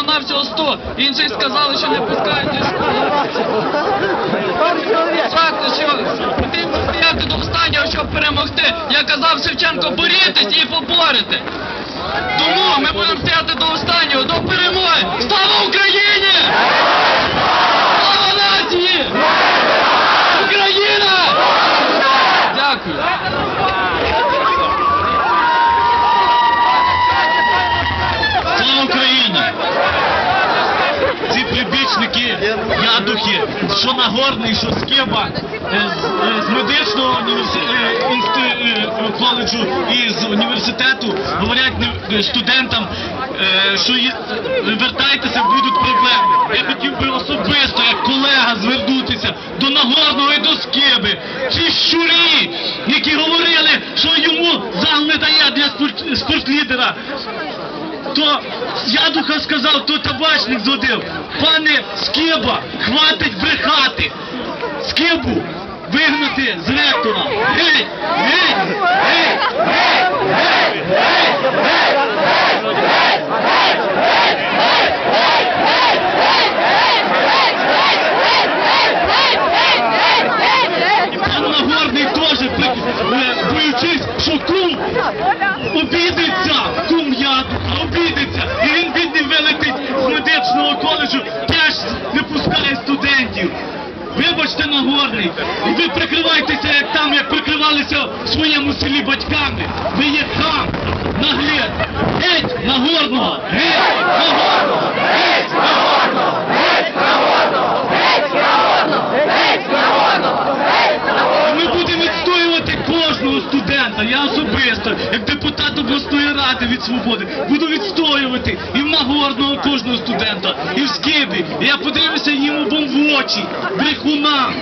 всього-навсього 100. Інші сказали, що не пускають до школи. Факт, що потрібно стояти до останнього, щоб перемогти. Я казав Шевченко, борітесь і поборете. Тому ми будемо стояти до останнього, прибічники, ядухи, що Нагорний, що Скеба е, з, е, з медичного е, коледжу і з університету говорять студентам, що вертайтеся, будуть проблеми. Я хотів би особисто, як колега, звернутися до Нагорного і до Скеби. Ці щурі, які говорили, що йому зал не для спорт- спортлідера то Ядуха сказав, то табачник зодив. Пане Скиба, хватить брехати. Скибу вигнати з ректора. Геть! Геть! Геть! Геть! Геть! Геть! Е, боючись, що кум коледжу, теж не пускає студентів. Вибачте, Нагорний, ви прикривайтеся як там, як прикривалися в своєму селі батьками. Ви є там, наглед. Геть Нагорного! Геть Нагорного! Геть Нагорного! Геть Нагорного! Геть Нагорного! Ми будемо відстоювати кожного студента. Я особисто, як депутат обласної ради від свободи, буду відстоювати і кожного студента, і в Скибі. І я подивився їм обом в очі, брехунам.